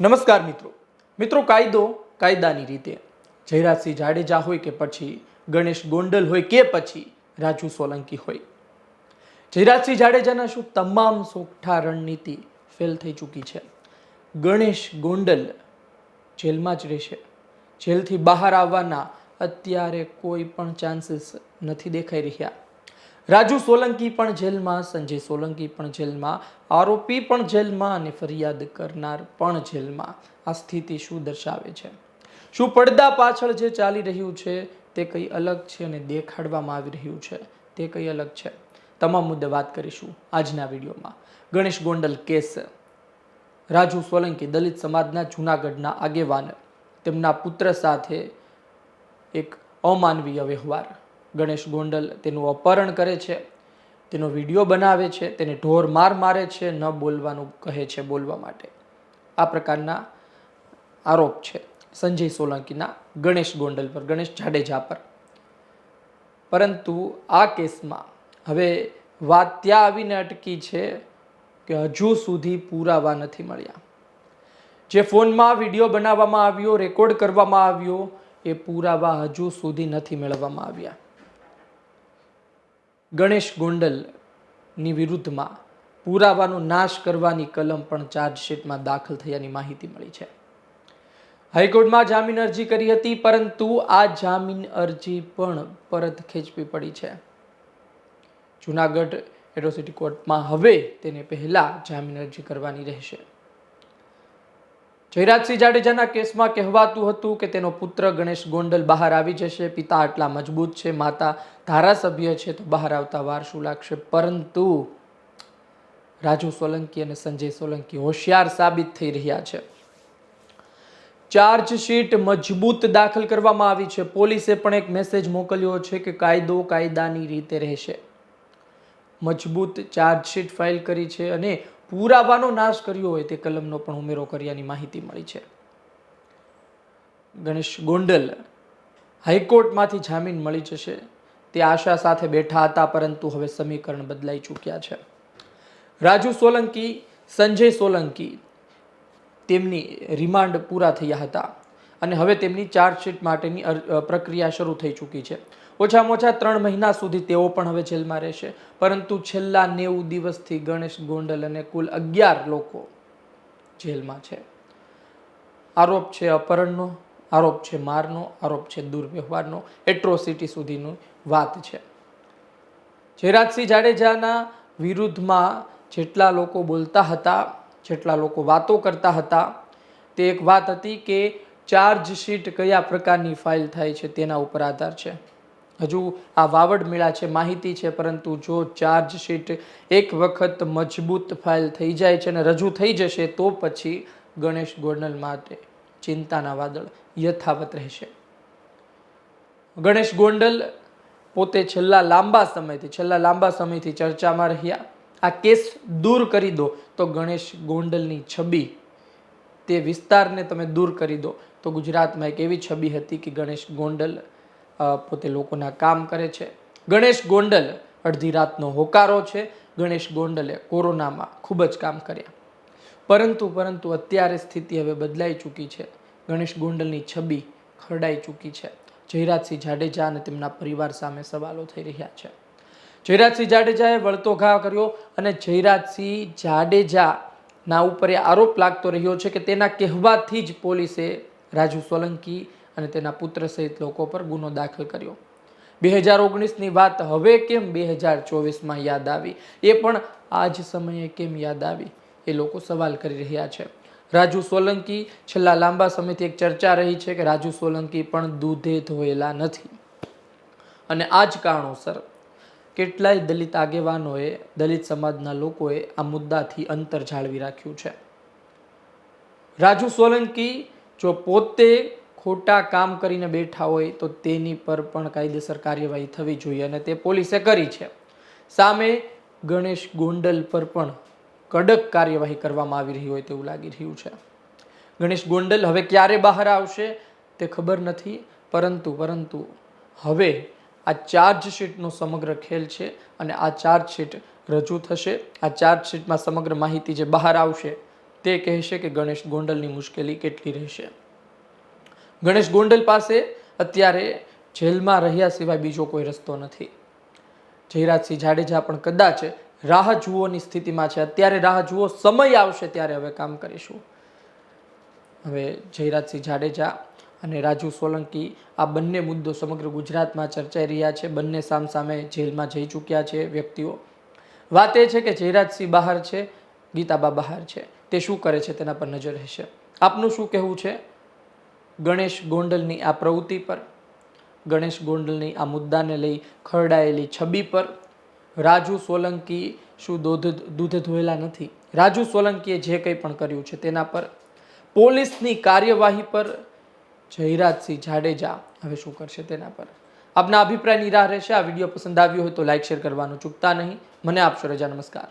નમસ્કાર મિત્રો. મિત્રો, કાયદો કાયદાની રીતે. જયરાજસિંહ જાડેજા હોય કે પછી ગણેશ ગોંડલ હોય કે પછી રાજુ સોલંકી હોય. જયરાજસિંહ જાડેજાના શું તમામ સોગઠા રણનીતિ ફેલ થઈ ચૂકી છે? ગણેશ ગોંડલ જેલમાં જ રહેશે. જેલથી બહાર આવવાના અત્યારે કોઈ પણ ચાન્સીસ નથી દેખાઈ રહ્યા. રાજુ સોલંકી પણ જેલમાં, સંજય સોલંકી પણ જેલમાં, આરોપી પણ જેલમાં અને ફરિયાદ કરનાર પણ જેલમાં. આ સ્થિતિ શું દર્શાવે છે? શું પડદા પાછળ જે ચાલી રહ્યું છે તે કંઈ અલગ છે અને દેખાડવામાં આવી રહ્યું છે? તે કંઈ અલગ છે? તમામ મુદ્દે વાત કરીશું આજના વિડીયોમાં. ગણેશ ગોંડલ કેસ. રાજુ સોલંકી દલિત સમાજના જૂનાગઢના આગેવાન. તેમના પુત્ર સાથે એક અમાનવીય વ્યવહાર. ગણેશ ગોંડલ તેનું અપહરણ કરે છે, તેનો વીડિયો બનાવે છે, તેને ઢોર માર મારે છે, ન બોલવાનું કહે છે બોલવા માટે. આ પ્રકારના આરોપ છે સંજય સોલંકીના ગણેશ ગોંડલ પર, ગણેશ જાડેજા પર. પરંતુ આ કેસમાં હવે વાત ત્યાં આવીને અટકી છે કે હજુ સુધી પુરાવા નથી મળ્યા. જે ફોનમાં વીડિયો બનાવવામાં આવ્યો, રેકોર્ડ કરવામાં આવ્યો, એ પુરાવા હજુ સુધી નથી મેળવવામાં આવ્યા. ગણેશ ગોંડલની વિરુદ્ધમાં પુરાવાનો નાશ કરવાની કલમ પણ ચાર્જશીટમાં દાખલ થયાની માહિતી મળી છે. હાઈકોર્ટમાં જામીન અરજી કરી હતી, પરંતુ આ જામીન અરજી પણ પરત ખેંચવી પડી છે. જુનાગઢ એટ્રોસિટી કોર્ટમાં હવે તેને પહેલાં જામીન અરજી કરવાની રહેશે. જયરાજસિંહ જાડેજાના કેસમાં કહેવાતું હતું કે તેનો પુત્ર ગણેશ ગોંડલ બહાર આવી જશે, પિતા આટલા મજબૂત છે, માતા ધારાસભ્ય છે, તો બહાર આવતા વાર શું લાગશે? પરંતુ રાજુ સોલંકી અને સંજય સોલંકી હોશિયાર સાબિત થઈ રહ્યા છે. ચાર્જશીટ મજબૂત દાખલ કરવામાં આવી છે. પોલીસે પણ એક મેસેજ મોકલ્યો છે કે કાયદો કાયદાની રીતે રહેશે. મજબૂત ચાર્જશીટ ફાઇલ કરી છે અને પુરાવાનો નાશ કર્યો હોય તે કલમનો પણ ઉમેરો કર્યાની માહિતી મળી છે. ગણેશ ગોંડલ, હાઈકોર્ટમાંથી જામીન મળી જશે. તે આશા સાથે બેઠા હતા, પરંતુ હવે સમીકરણ બદલાઈ ચૂક્યા છે. રાજુ સોલંકી, સંજય સોલંકી તેમની રિમાન્ડ પૂરા થયા હતા અને હવે તેમની ચાર્જશીટ માટેની પ્રક્રિયા શરૂ થઈ ચૂકી છે. ઓછામાં ઓછા ત્રણ મહિના સુધી તેઓ પણ હવે જેલમાં રહેશે. પરંતુ છેલ્લા નેવું દિવસથી ગણેશ ગોંડલ અને કુલ અગિયાર લોકો જેલમાં છે. આરોપ છે અપહરણનો, આરોપ છે મારનો, આરોપ છે દુર્વ્યવહારનો, એટ્રોસિટી સુધીની વાત છે. જયરાજસિંહ જાડેજાના વિરુદ્ધમાં જેટલા લોકો બોલતા હતા, જેટલા લોકો વાતો કરતા હતા, તે એક વાત હતી કે ચાર્જશીટ કયા પ્રકારની ફાઇલ થાય છે તેના ઉપર આધાર છે. હજુ આ વાવડ મેળા છે, માહિતી છે, પરંતુ જો ચાર્જશીટ એક વખત મજબૂત ફાઇલ થઈ જાય છે અને રજૂ થઈ જશે, તો પછી ગણેશ ગોંડલ માટે ચિંતાના વાદળ યથાવત રહેશે. ગણેશ ગોંડલ પોતે છેલ્લા લાંબા સમયથી, છેલ્લા લાંબા સમયથી ચર્ચામાં રહ્યા. આ કેસ દૂર કરી દો, તો ગણેશ ગોંડલની છબી, તે વિસ્તારને તમે દૂર કરી દો. તો ગુજરાતમાં એક એવી છબી હતી કે ગણેશ ગોંડલ પોતે લોકોના કામ કરે છે. ગણેશ ગોંડલ અડધી રાતનો હોકારો છે. ગણેશ ગોંડલે કોરોનામાં ખૂબ જ કામ કર્યા. પરંતુ પરંતુ અત્યારે સ્થિતિ હવે બદલાઈ ચૂકી છે. ગણેશ ગોંડલની છબી ખરડાઈ ચૂકી છે. જયરાજસિંહ જાડેજા અને તેમના પરિવાર સામે સવાલો થઈ રહ્યા છે. જયરાજસિંહ જાડેજાએ વળતો ઘા કર્યો અને જયરાજસિંહ જાડેજાના ઉપર એ આરોપ લાગતો રહ્યો છે કે તેના કહેવાથી જ પોલીસે રાજુ સોલંકી અને તેના પુત્ર સહિત લોકો પર ગુનો દાખલ કર્યો. બે હજાર ઓગણીસની વાત હવે કેમ બે હજાર ચોવીસમાં યાદ આવી? એ પણ આ જ સમયે કેમ યાદ આવી? એ લોકો સવાલ કરી રહ્યા છે. રાજુ સોલંકી છેલ્લા લાંબા સમયથી એક ચર્ચા રહી છે કે રાજુ સોલંકી પણ દૂધે ધોયેલા નથી. અને આ જ કારણોસર કેટલાય દલિત આગેવાનોએ, દલિત સમાજના લોકોએ આ મુદ્દાથી અંતર જાળવી રાખ્યું છે. રાજુ સોલંકી જો પોતે ખોટા કામ કરીને બેઠા હોય તો તેની પર પણ કાયદેસર કાર્યવાહી થવી જોઈએ અને તે પોલીસે કરી છે. સામે ગણેશ ગોંડલ પર પણ કડક કાર્યવાહી કરવામાં આવી રહી હોય તેવું લાગી રહ્યું છે. ગણેશ ગોંડલ હવે ક્યારે બહાર આવશે તે ખબર નથી, પરંતુ પરંતુ હવે આ ચાર્જશીટનો સમગ્ર ખેલ છે અને આ ચાર્જશીટ રજૂ થશે. આ ચાર્જશીટમાં સમગ્ર માહિતી જે બહાર આવશે તે કહેશે કે ગણેશ ગોંડલની મુશ્કેલી કેટલી રહેશે. ગણેશ ગોંડલ પાસે અત્યારે જેલમાં રહ્યા સિવાય બીજો કોઈ રસ્તો નથી. જયરાજસિંહ જાડેજા પણ કદાચ રાહ જુઓની સ્થિતિમાં છે. અત્યારે રાહ જુઓ સમય આવશે ત્યારે હવે કામ કરીશું. હવે જયરાજસિંહ જાડેજા અને રાજુ સોલંકી આ બંને મુદ્દો સમગ્ર ગુજરાતમાં ચર્ચાઈ રહ્યા છે. બંને સામસામે જેલમાં જઈ ચૂક્યા છે વ્યક્તિઓ. વાત એ છે કે જયરાજસિંહ બહાર છે, ગીતાબા બહાર છે. તે શું કરે છે તેના પર નજર રહેશે. આપનું શું કહેવું છે? ગણેશ ગોંડલની આ પ્રવૃત્તિ પર, ગણેશ ગોંડલની આ મુદ્દાને લઈ ખરડાયેલી છબી પર, રાજુ સોલંકી શું દૂધ દૂધે ધોયેલા નથી? રાજુ સોલંકીએ જે કંઈ પણ કર્યું છે તેના પર, પોલીસની કાર્યવાહી પર જયરાજસિંહ જાડેજા હવે શું કરશે તેના પર? આપના અભિપ્રાયની રાહ રહેશે, આ વીડિયો પસંદ આવ્યો હોય તો લાઇક શેર કરવાનું ચૂકતા નહીં. મને આપશો રજા, નમસ્કાર.